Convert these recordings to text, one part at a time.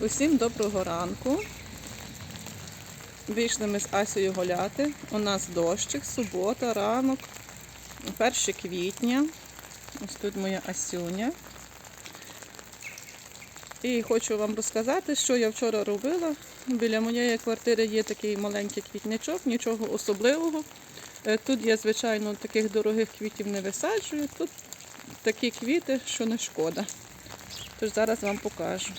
Усім доброго ранку. Вийшли ми з Асею гуляти. У нас дощик, субота, ранок, 1 квітня. Ось тут моя Асюня. І хочу вам розказати, що я вчора робила. Біля моєї квартири є такий маленький квітничок, нічого особливого. Е, Тут я, звичайно, таких дорогих квітів не висаджую. Тут такі квіти, що не шкода. Тож зараз вам покажу.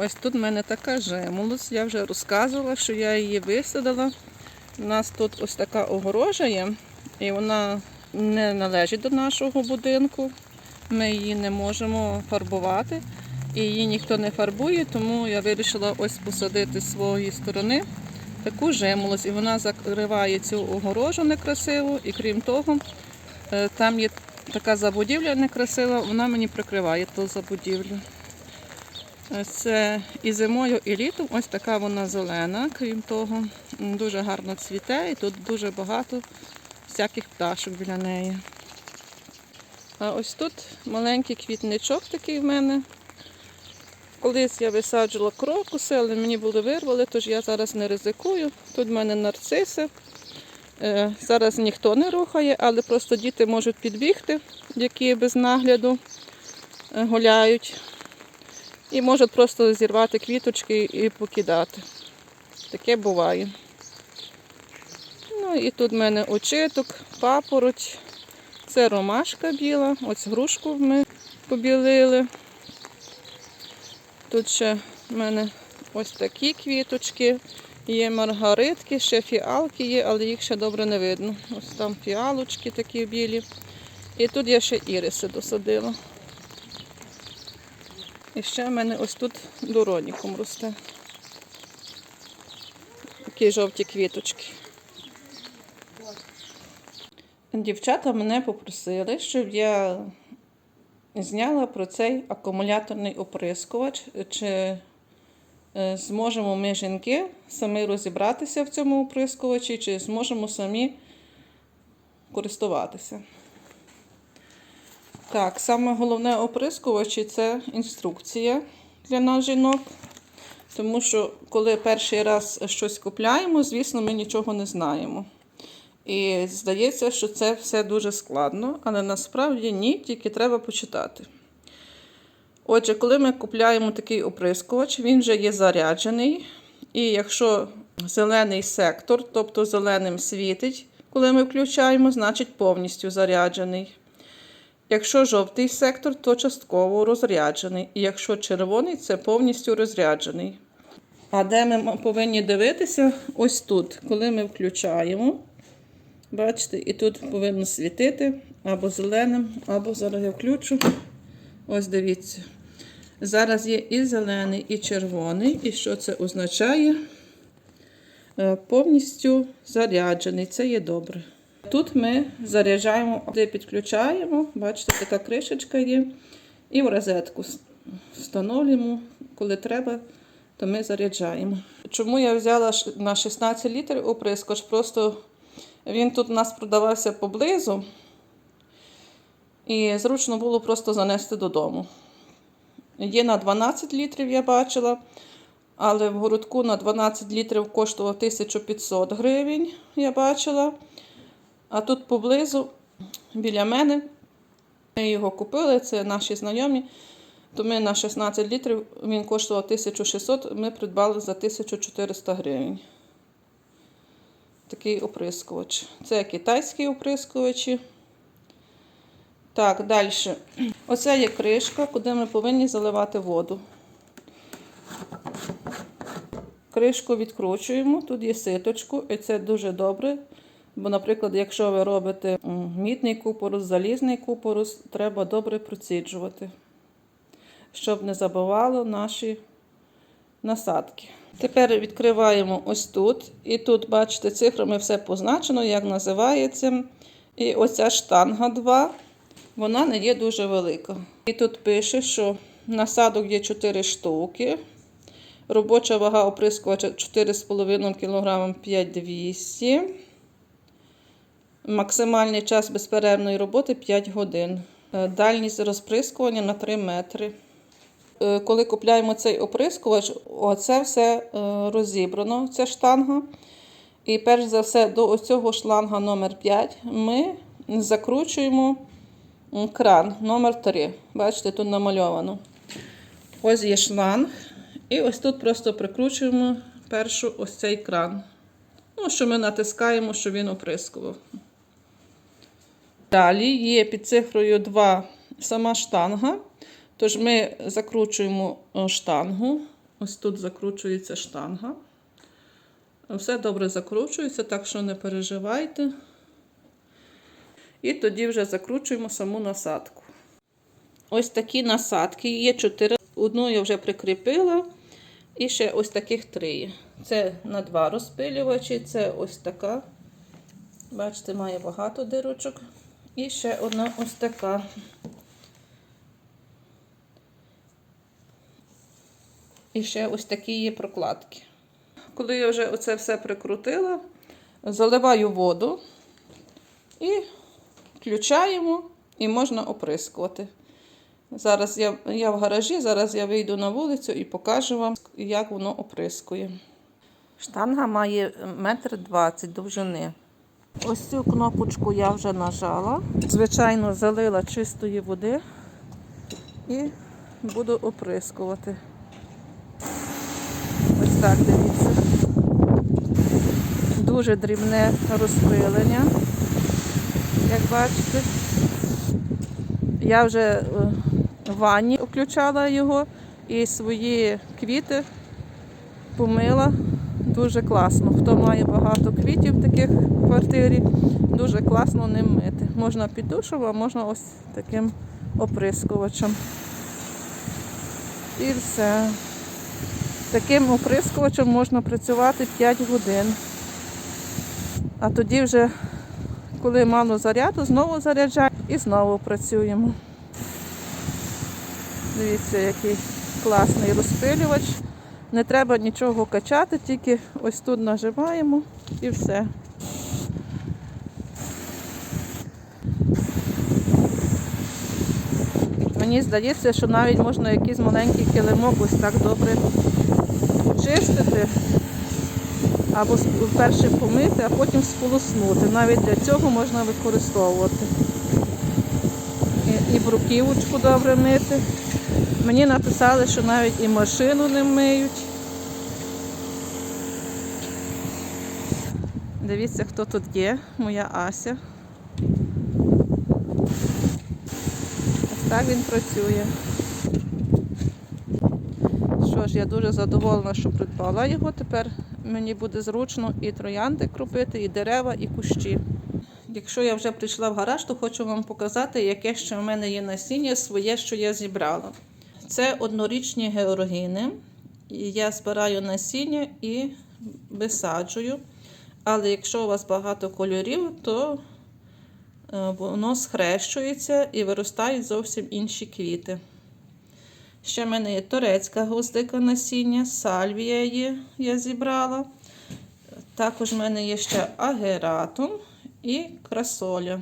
Ось тут в мене така жимолость. Я вже розказувала, що я її висадила. У нас тут ось така огорожа є, і вона не належить до нашого будинку. Ми її не можемо фарбувати, і її ніхто не фарбує, тому я вирішила ось посадити з своєї сторони таку жимолость. І вона закриває цю огорожу некрасиву, і крім того, е, там є така забудівля некрасива, вона мені прикриває ту забудівлю. Це і зимою, і літом ось така вона зелена. Крім того, дуже гарно цвіте і тут дуже багато всяких пташок біля неї. А ось тут маленький квітничок такий в мене. Колись я висаджувала крокуси, але мені були вирвали, тож я зараз не ризикую. Тут в мене нарциси. Е, Зараз ніхто не рухає, але просто діти можуть підбігти, які без нагляду е, гуляють. І можуть просто зірвати квіточки і покидати. Таке буває. Ну і тут в мене очиток, папороть. Це ромашка біла. Ось грушку ми побілили. Тут ще в мене ось такі квіточки. Є маргаритки, ще фіалки є, але їх ще добре не видно. Ось там фіалочки такі білі. І тут я ще іриси досадила. І ще в мене ось тут дороніком росте. Такі жовті квіточки. Дівчата мене попросили, щоб я зняла про цей акумуляторний оприскувач, чи е, зможемо ми, жінки, самі розібратися в цьому оприскувачі, чи зможемо самі користуватися. Так, саме головне оприскувачі це інструкція для нас жінок. Тому що, коли перший раз щось купляємо, звісно, ми нічого не знаємо. І здається, що це все дуже складно, але насправді ні, тільки треба почитати. Отже, коли ми купляємо такий оприскувач, він вже є заряджений. І якщо зелений сектор, тобто зеленим світить, коли ми включаємо, значить повністю заряджений. Якщо жовтий сектор, то частково розряджений. І якщо червоний, це повністю розряджений. А де ми повинні дивитися? Ось тут, коли ми включаємо. Бачите, і тут повинно світити або зеленим, або зараз я включу. Ось дивіться. Зараз є і зелений, і червоний. І що це означає? Е, Повністю заряджений. Це є добре. Тут ми заряджаємо, де підключаємо, бачите, така кришечка є. І в розетку встановлюємо, коли треба, то ми заряджаємо. Чому я взяла на 16 літрів оприскоч? Просто він тут у нас продавався поблизу, і зручно було просто занести додому. Є на 12 літрів, я бачила, але в городку на 12 літрів коштував 1500 гривень, я бачила. А тут поблизу, біля мене, ми його купили, це наші знайомі. То ми на 16 літрів він коштував 1600, ми придбали за 1400 гривень. Такий оприскувач. Це китайські оприскувачі. Так, далі. Оце є кришка, куди ми повинні заливати воду. Кришку відкручуємо, тут є ситочку, і це дуже добре. Бо, наприклад, якщо ви робите м, мідний купорус, залізний купорус, треба добре проціджувати, щоб не забивало наші насадки. Тепер відкриваємо ось тут. І тут, бачите, цифрами все позначено, як називається. І оця штанга 2, вона не є дуже велика. І тут пише, що насадок є 4 штуки. Робоча вага оприскувача 4,5 кг 5200. Максимальний час безперервної роботи 5 годин. Е, Дальність розприскування на 3 метри. Е, Коли купляємо цей оприскувач, оце все е, розібрано, ця штанга. І перш за все до ось цього шланга номер 5 ми закручуємо кран номер 3 Бачите, тут намальовано. Ось є шланг. І ось тут просто прикручуємо першу ось цей кран. Ну, що ми натискаємо, щоб він оприскував. Далі є під цифрою 2 сама штанга. Тож ми закручуємо е, штангу. Ось тут закручується штанга. Все добре закручується, так що не переживайте. І тоді вже закручуємо саму насадку. Ось такі насадки є 4. Одну я вже прикріпила. І ще ось таких три. Це на два розпилювачі, це ось така. Бачите, має багато дирочок. І ще одна ось така. І ще ось такі є прокладки. Коли я вже оце все прикрутила, заливаю воду і включаємо, і можна оприскувати. Зараз я, я в гаражі, зараз я вийду на вулицю і покажу вам, як воно оприскує. Штанга має метр двадцять довжини. Ось цю кнопочку я вже нажала. Звичайно, залила чистої води і буду оприскувати. Ось так дивіться. Дуже дрібне розпилення, як бачите. Я вже е, в ванні включала його і свої квіти помила. Дуже класно. Хто має багато квітів таких квартирі, дуже класно ним мити. Можна під душем, а можна ось таким оприскувачем. І все. Таким оприскувачем можна працювати 5 годин. А тоді вже, коли мало заряду, знову заряджаємо і знову працюємо. Дивіться, який класний розпилювач. Не треба нічого качати, тільки ось тут нажимаємо і все. Мені здається, що навіть можна якийсь маленький килимок ось так добре чистити. Або перше помити, а потім сполоснути. Навіть для цього можна використовувати. І бруківочку добре мити. Мені написали, що навіть і машину не миють. Дивіться, хто тут є, моя Ася. Так він працює. Що ж, я дуже задоволена, що придбала його. Тепер мені буде зручно і троянди кропити, і дерева, і кущі. Якщо я вже прийшла в гараж, то хочу вам показати, яке ще в мене є насіння своє, що я зібрала. Це однорічні георгіни. Я збираю насіння і висаджую. Але якщо у вас багато кольорів, то воно схрещується і виростають зовсім інші квіти. Ще в мене є турецька гвоздика насіння, сальвія є, я зібрала. Також в мене є ще агератум і красоля.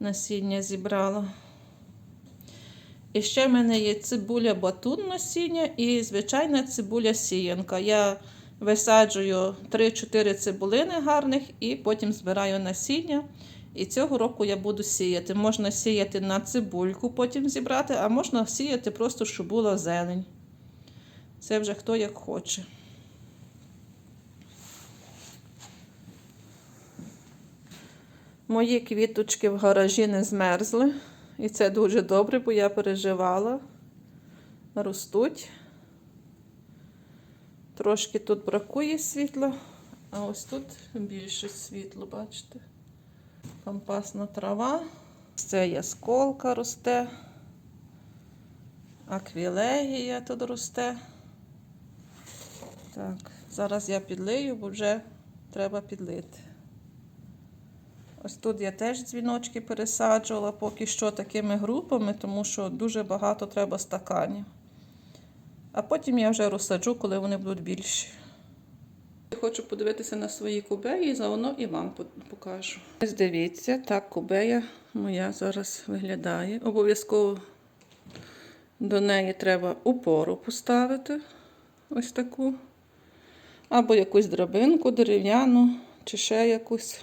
Насіння зібрала. І ще в мене є цибуля батун насіння і звичайна цибуля сіянка. Я висаджую 3-4 цибулини гарних і потім збираю насіння. І цього року я буду сіяти. Можна сіяти на цибульку, потім зібрати, а можна сіяти просто, щоб була зелень. Це вже хто як хоче. Мої квіточки в гаражі не змерзли. І це дуже добре, бо я переживала. Ростуть. Трошки тут бракує світла, а ось тут більше світло, бачите? Пампасна трава. Це ясколка росте. Аквілегія тут росте. Так, зараз я підлию, бо вже треба підлити. Ось тут я теж дзвіночки пересаджувала поки що такими групами, тому що дуже багато треба стаканів. А потім я вже розсаджу, коли вони будуть більші. Хочу подивитися на свої кубеї і заодно і вам покажу. Ось дивіться, так кубея моя зараз виглядає. Обов'язково До неї треба упору поставити. Ось таку. Або якусь драбинку дерев'яну, чи ще якусь.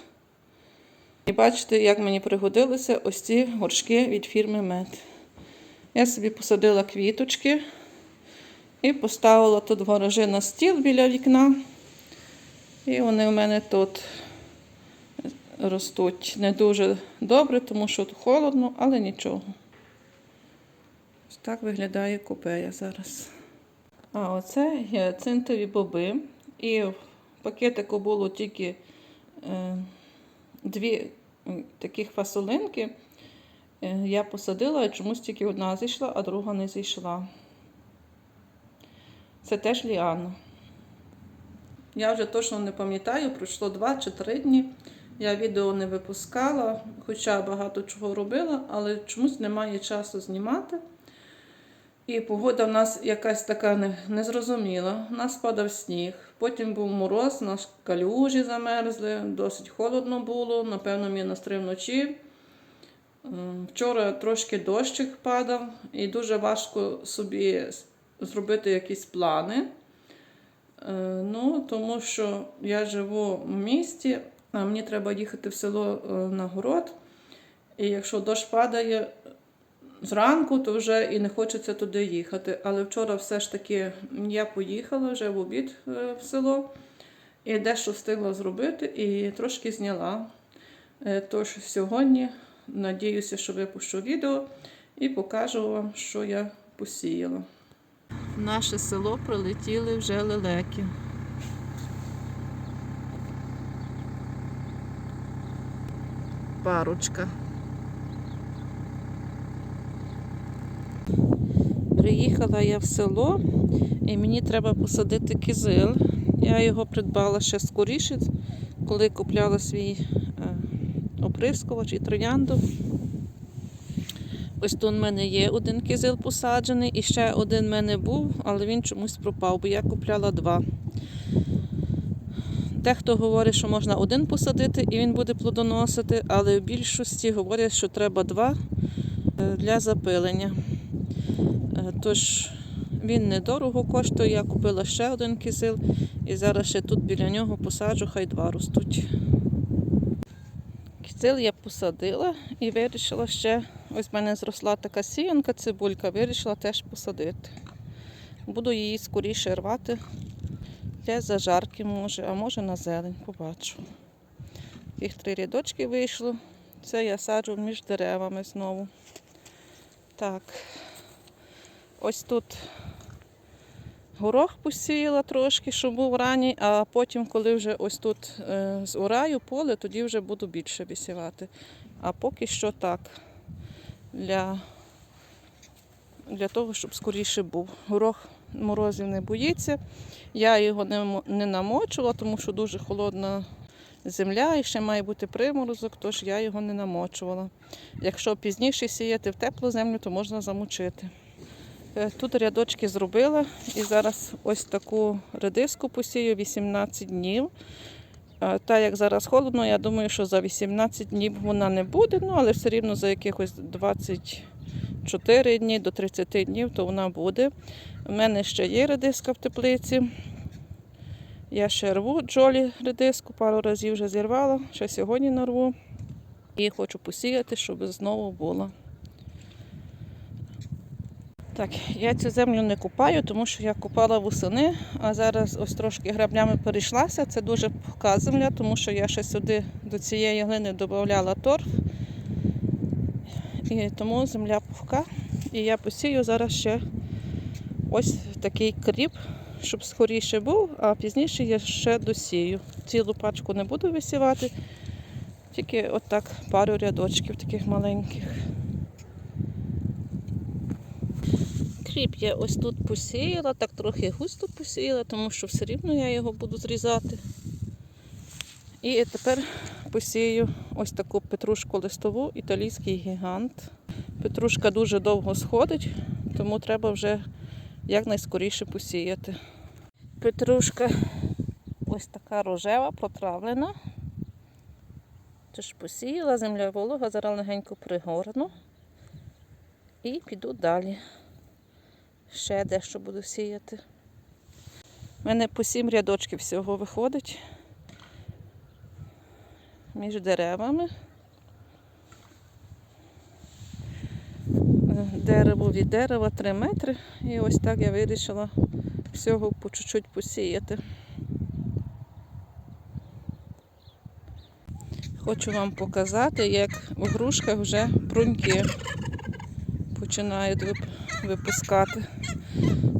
І бачите, як мені пригодилися ось ці горшки від фірми Мед. Я собі посадила квіточки і поставила тут ворожи на стіл біля вікна. І вони у мене тут ростуть не дуже добре, тому що тут холодно, але нічого. Ось так виглядає купея зараз. А оце гіацинтові боби. І в пакетику було тільки е, дві таких фасолинки. Е, я посадила, і чомусь тільки одна зійшла, а друга не зійшла. Це теж ліана. Я вже точно не пам'ятаю, пройшло 2 чи 3 дні. Я відео не випускала, хоча багато чого робила, але чомусь немає часу знімати. І погода в нас якась така незрозуміла. У нас падав сніг, потім був мороз, наш калюжі замерзли, досить холодно було, напевно, мінус три вночі. Вчора трошки дощик падав, і дуже важко собі зробити якісь плани. Е, Ну, тому що я живу в місті, а мені треба їхати в село е, на город. І якщо дощ падає зранку, то вже і не хочеться туди їхати. Але вчора все ж таки я поїхала вже в обід е, в село і дещо встигла зробити і трошки зняла. Тож сьогодні надіюся, що випущу відео і покажу вам, що я посіяла. Наше село прилетіли вже лелеки. Парочка. Приїхала я в село і мені треба посадити кизил. Я його придбала ще скоріше, коли купляла свій е, оприскувач і троянду. Ось тут в мене є один кизил посаджений, і ще один в мене був, але він чомусь пропав, бо я купляла два. Дехто говорить, що можна один посадити і він буде плодоносити, але в більшості говорять, що треба два е, для запилення. Е, Тож він недорого коштує. Я купила ще один кизил і зараз ще тут біля нього посаджу, хай два ростуть. Кизил я посадила і вирішила ще, ось в мене зросла така сіянка, цибулька, вирішила теж посадити. Буду її скоріше рвати для зажарки, може, а може на зелень, побачу. Їх три рядочки вийшло. Це я саджу між деревами знову. Так. Ось тут горох посіяла трошки, щоб був ранній, а потім, коли вже ось тут е, зораю поле, тоді вже буду більше висівати. А поки що так. Для, для того, щоб скоріше був. Горох морозів не боїться. Я його не, не намочувала, тому що дуже холодна земля і ще має бути приморозок, тож я його не намочувала. Якщо пізніше сіяти в теплу землю, то можна замочити. Е, Тут рядочки зробила і зараз ось таку редиску посію 18 днів. Е, Та як зараз холодно, я думаю, що за 18 днів вона не буде, ну але все рівно за якихось 24 дні до 30 днів то вона буде. У мене ще є редиска в теплиці. Я ще рву джолі редиску, пару разів вже зірвала, ще сьогодні нарву. І хочу посіяти, щоб знову була. Так, я цю землю не купаю, тому що я купала восени, а зараз ось трошки граблями перейшлася. Це дуже пухка земля, тому що я ще сюди до цієї глини додавала торф. І тому земля пухка. І я посію зараз ще ось такий кріп, щоб скоріше був, а пізніше я ще досію. Цілу пачку не буду висівати, тільки отак пару рядочків таких маленьких. Кріп я ось тут посіяла, так трохи густо посіяла, тому що все рівно я його буду зрізати. І тепер посію ось таку петрушку листову, італійський гігант. Петрушка дуже довго сходить, тому треба вже якнайскоріше посіяти. Петрушка ось така рожева, протравлена. Тож посіяла, земля волога, зараз легенько пригорну і піду далі. Ще дещо буду сіяти. У мене по сім рядочків всього виходить між деревами. Дерево від дерева 3 метри. І ось так я вирішила всього по чуть-чуть посіяти. Хочу вам показати, як у грушках вже бруньки починають випускати.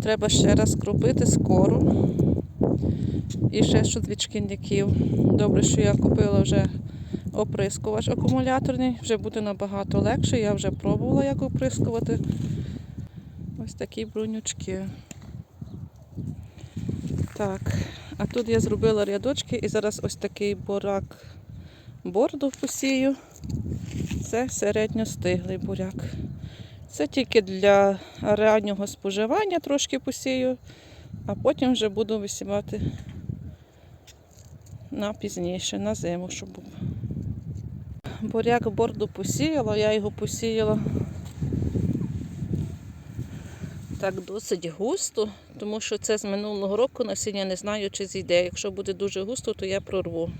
Треба ще раз кропити скоро. І ще щось від шкідників. Добре, що я купила вже оприскувач акумуляторний, вже буде набагато легше. Я вже пробувала, як оприскувати. Ось такі брунючки. Так, а тут я зробила рядочки і зараз ось такий бурак борду посію. Це середньостиглий буряк. Це тільки для раннього споживання трошки посію, а потім вже буду висівати на пізніше, на зиму, щоб був. Буряк борду посіяла, я його посіяла так досить густо, тому що це з минулого року насіння не знаю, чи зійде. Якщо буде дуже густо, то я прорву.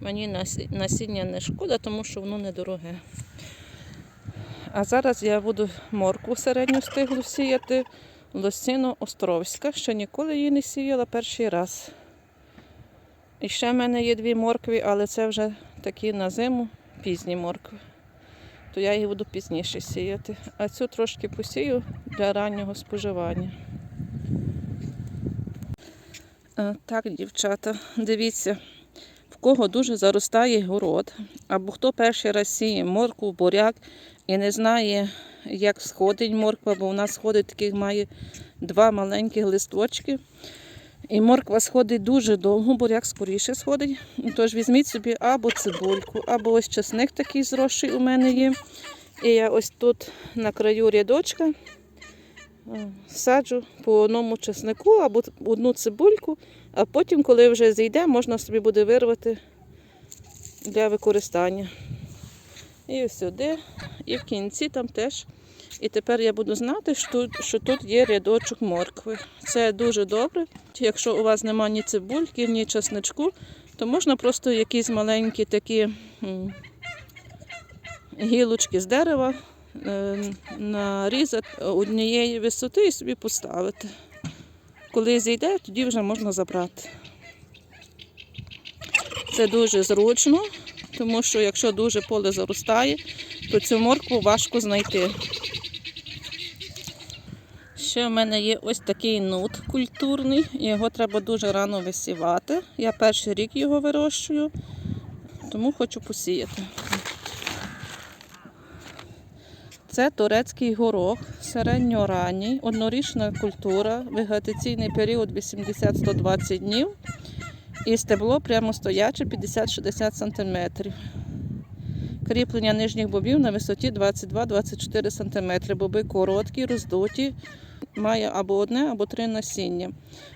Мені насіння не шкода, тому що воно недороге. А зараз я буду моркву середню стиглу сіяти. Лосіно Островська. Ще ніколи її не сіяла перший раз. І ще в мене є дві моркві, але це вже такі на зиму пізні моркви. То я їх буду пізніше сіяти. А цю трошки посію для раннього споживання. Е, Так, дівчата, дивіться, в кого дуже заростає город, або хто перший раз сіє моркву, буряк і не знає, як сходить морква, бо вона сходить таких має два маленьких листочки. І морква сходить дуже довго, буряк скоріше сходить. Тож візьміть собі або цибульку, або ось часник такий зросший у мене є. І я ось тут на краю рядочка е, саджу по одному чеснику або одну цибульку, а потім, коли вже зійде, можна собі буде вирвати для використання. І сюди, і в кінці там теж. І тепер я буду знати, що тут, є рядочок моркви. Це дуже добре. Якщо у вас немає ні цибульки, ні часничку, то можна просто якісь маленькі такі гілочки з дерева е, нарізати однієї висоти і собі поставити. Коли зійде, тоді вже можна забрати. Це дуже зручно, тому що якщо дуже поле заростає, то цю моркву важко знайти. Ще в мене є ось такий нут культурний, його треба дуже рано висівати. Я перший рік його вирощую, тому хочу посіяти. Це турецький горох, середньоранній, однорічна культура, вегетаційний період 80-120 днів і стебло прямо стояче 50-60 см. Кріплення нижніх бобів на висоті 22-24 см. Боби короткі, роздуті, має або одне, або три насіння.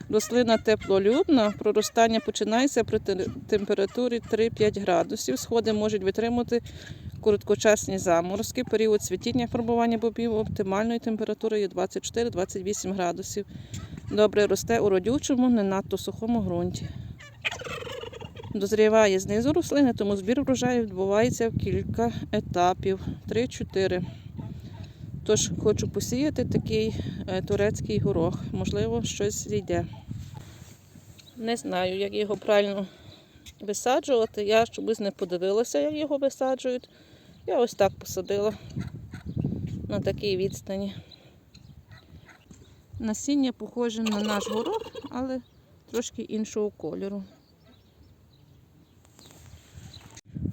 Рослина теплолюбна, проростання починається при температурі 3-5 градусів. Сходи можуть витримати короткочасні заморозки. Період цвітіння формування бобів оптимальної температури є 24-28 градусів. Добре росте у родючому, не надто сухому ґрунті. Дозріває знизу рослини, тому збір врожаю відбувається в кілька етапів 3-4. Тож хочу посіяти такий е, турецький горох. Можливо, щось зійде. Не знаю, як його правильно висаджувати. Я чомусь не подивилася, як його висаджують. Я ось так посадила на такій відстані. Насіння похоже на наш горох, але трошки іншого кольору.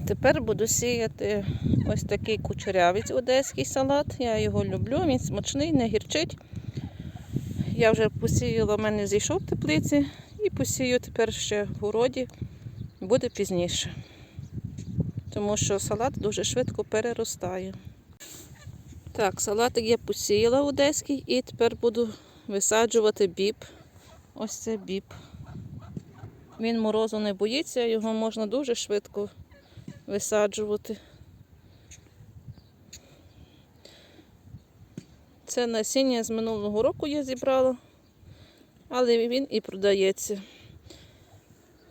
Тепер буду сіяти ось такий кучерявець одеський салат. Я його люблю, він смачний, не гірчить. Я вже посіяла, в мене зійшов в теплиці і посію тепер ще в городі, буде пізніше. Тому що салат дуже швидко переростає. Так, салатик я посіяла одеський і тепер буду висаджувати біб. Ось це біб. Він морозу не боїться, його можна дуже швидко висаджувати. Це насіння з минулого року я зібрала, але він і продається.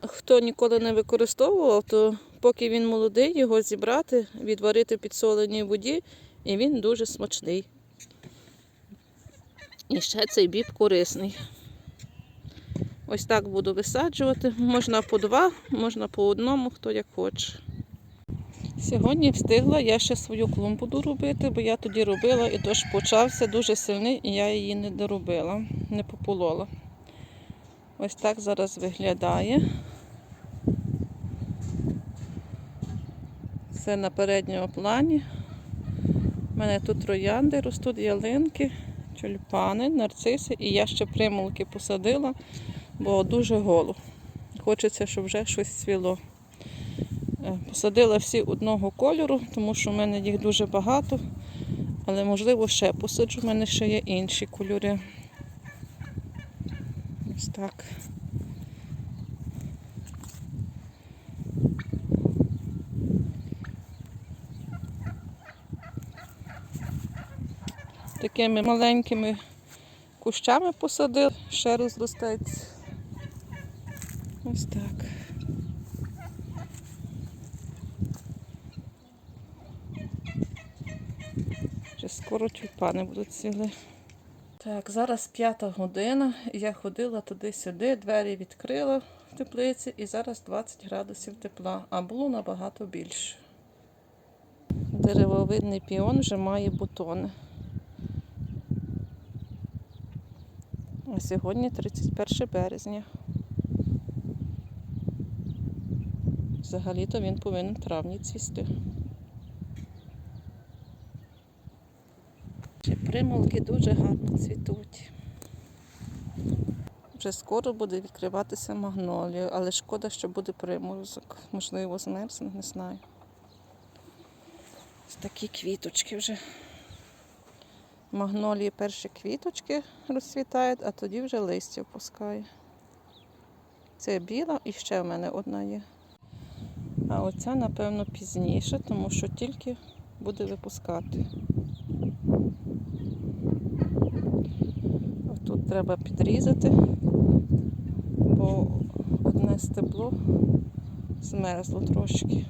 Хто ніколи не використовував, то поки він молодий, його зібрати, відварити в підсоленій воді, і він дуже смачний. І ще цей біб корисний. Ось так буду висаджувати. Можна по два, можна по одному, хто як хоче. Сьогодні встигла я ще свою клумбу доробити, бо я тоді робила і дощ почався дуже сильний, і я її не доробила, не пополола. Ось так зараз виглядає. Це на передньому плані. У мене тут троянди ростуть, ялинки, тюльпани, нарциси, і я ще примулки посадила, бо дуже голо. Хочеться, щоб вже щось цвіло. Е, Посадила всі одного кольору, тому що в мене їх дуже багато, але можливо ще посаджу, в мене ще є інші кольори. Ось так. Такими маленькими кущами посадив, ще розростеться. Ось так. Вже скоро тюльпани будуть ціли. Так, зараз п'ята година. Я ходила туди-сюди, двері відкрила в теплиці і зараз 20 градусів тепла, а було набагато більше. Деревовидний піон вже має бутони. А сьогодні 31 березня. Взагалі-то він повинен в травні цвісти. Ще примулки дуже гарно цвітуть. Вже скоро буде відкриватися магнолія, але шкода, що буде приморозок. Можливо, змерзне, не знаю. Такі квіточки вже. Магнолії перші квіточки розцвітають, а тоді вже листя пускає. Це біла і ще в мене одна є. А оця, напевно, пізніше, тому що тільки буде випускати. Тут треба підрізати, бо одне стебло змерзло трошки.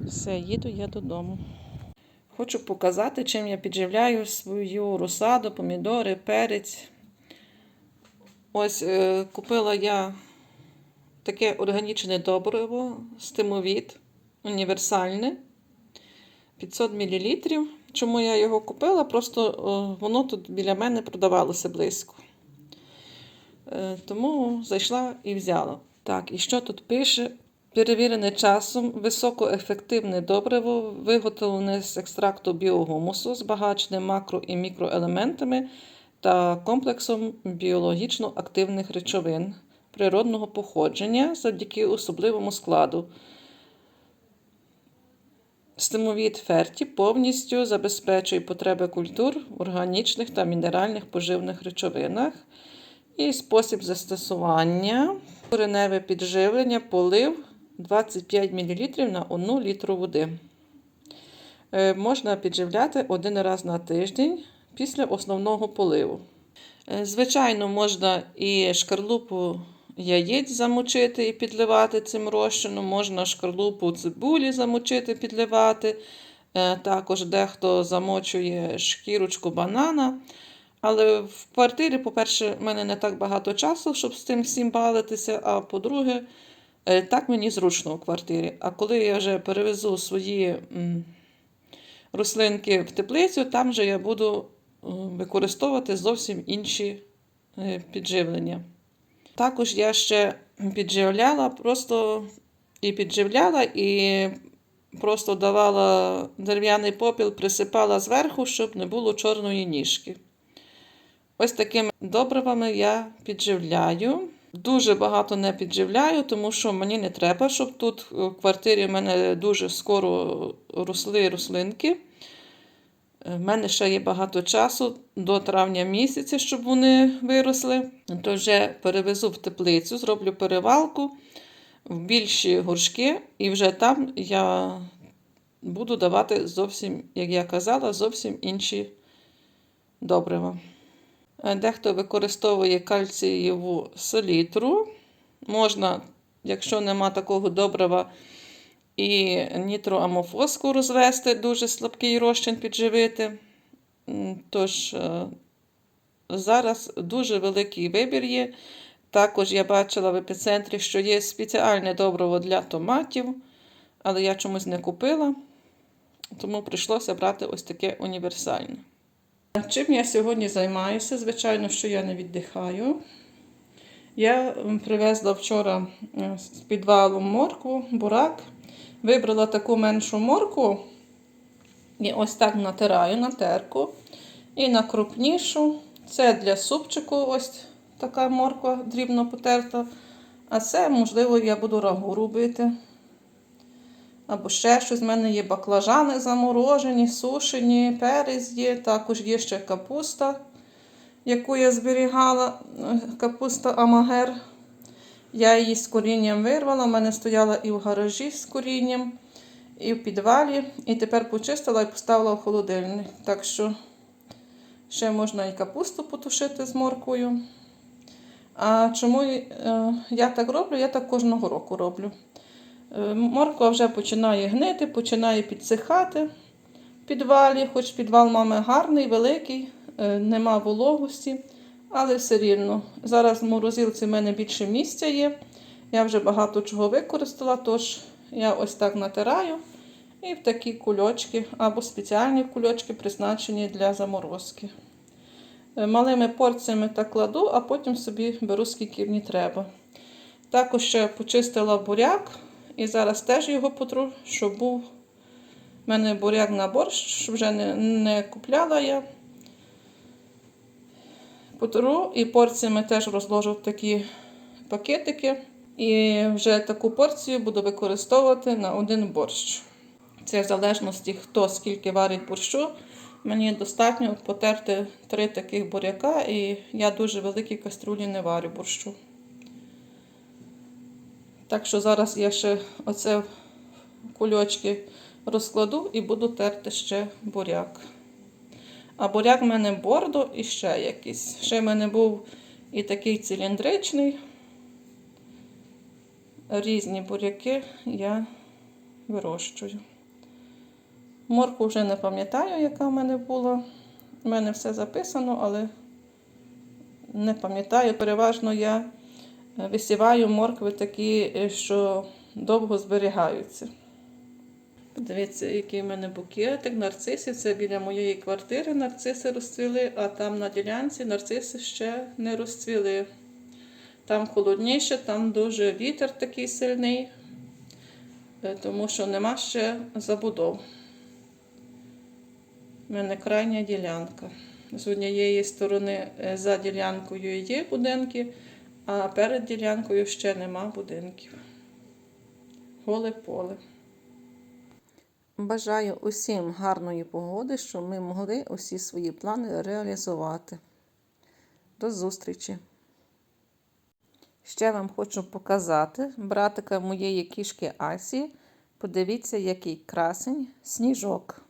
Все, їду я додому. Хочу показати, чим я підживляю свою розсаду, помідори, перець. Ось е, купила я таке органічне добриво, стимовід, універсальне. 500 мл. Чому я його купила? Просто воно тут біля мене продавалося близько. Е, тому зайшла і взяла. Так, і що тут пише? Перевірене часом високоефективне добриво, виготовлене з екстракту біогумусу, збагачене макро і мікроелементами та комплексом біологічно активних речовин природного походження завдяки особливому складу. Стимовід ферті повністю забезпечує потреби культур в органічних та мінеральних поживних речовинах. І спосіб застосування кореневе підживлення, полив 25 мл на 1 літру води. Е, Можна підживляти один раз на тиждень після основного поливу. Е, Звичайно, можна і шкарлупу яєць замочити і підливати цим розчином, можна шкарлупу цибулі замочити, підливати. Е, Також дехто замочує шкірочку банана. Але в квартирі, по-перше, в мене не так багато часу, щоб з цим всім балитися. А по-друге, е, так мені зручно у квартирі. А коли я вже перевезу свої рослинки в теплицю, там же я буду використовувати зовсім інші е, підживлення. Також я ще підживляла, просто і підживляла, і просто давала дерев'яний попіл, присипала зверху, щоб не було чорної ніжки. Ось такими добривами я підживляю. Дуже багато не підживляю, тому що мені не треба, щоб тут в квартирі в мене дуже скоро росли рослинки. В мене ще є багато часу до травня місяця, щоб вони виросли. То вже перевезу в теплицю, зроблю перевалку в більші горшки, і вже там я буду давати зовсім, як я казала, зовсім інші добрива. Дехто використовує кальцієву селітру. Можна, якщо нема такого добрива, і нітроамофоску розвести, дуже слабкий розчин підживити. Тож е, зараз дуже великий вибір є. Також я бачила в епіцентрі, що є спеціальне добриво для томатів, але я чомусь не купила, тому прийшлося брати ось таке універсальне. Чим я сьогодні займаюся? Звичайно, що я не віддихаю. Я привезла вчора е, з підвалу моркву, бурак. Вибрала таку меншу моркву і ось так натираю на терку. І на крупнішу. Це для супчику ось така морква дрібно потерта. А це, можливо, я буду рагу робити. Або ще щось. В мене є баклажани заморожені, сушені, перець є. Також є ще капуста, яку я зберігала. Капуста Амагер. Я її з корінням вирвала. У мене стояла і в гаражі з корінням, і в підвалі. І тепер почистила і поставила в холодильник. Так що ще можна і капусту потушити з морквою. А чому е, я так роблю? Я так кожного року роблю. Е, Морква вже починає гнити, починає підсихати в підвалі, хоч підвал мами гарний, великий, е, нема вологості, але все рівно. Зараз в морозилці в мене більше місця є. Я вже багато чого використала, тож я ось так натираю і в такі кульочки або спеціальні кульочки призначені для заморозки. Е, Малими порціями так кладу, а потім собі беру скільки мені треба. Також ще почистила буряк і зараз теж його потру, щоб був у мене буряк на борщ, щоб вже не, не купляла я. Потру і порціями теж розложу такі пакетики. І вже таку порцію буду використовувати на один борщ. Це в залежності, хто скільки варить борщу. Мені достатньо потерти три таких буряка, і я дуже великі каструлі не варю борщу. Так що зараз я ще оце кульочки розкладу і буду терти ще буряк. А буряк в мене бордо і ще якийсь. Ще в мене був і такий циліндричний. Різні буряки я вирощую. Морку вже не пам'ятаю, яка в мене була. У мене все записано, але не пам'ятаю. Переважно я е, висіваю моркви такі, е, що довго зберігаються. Подивіться, який в мене букетик нарцисів. Це біля моєї квартири нарциси розцвіли, а там на ділянці нарциси ще не розцвіли. Там холодніше, там дуже вітер такий сильний, е, тому що нема ще забудов. У мене крайня ділянка. З однієї сторони е, за ділянкою є будинки, а перед ділянкою ще нема будинків. Голе поле. Бажаю усім гарної погоди, щоб ми могли усі свої плани реалізувати. До зустрічі! Ще вам хочу показати братика моєї кішки Асі. Подивіться, який красень сніжок.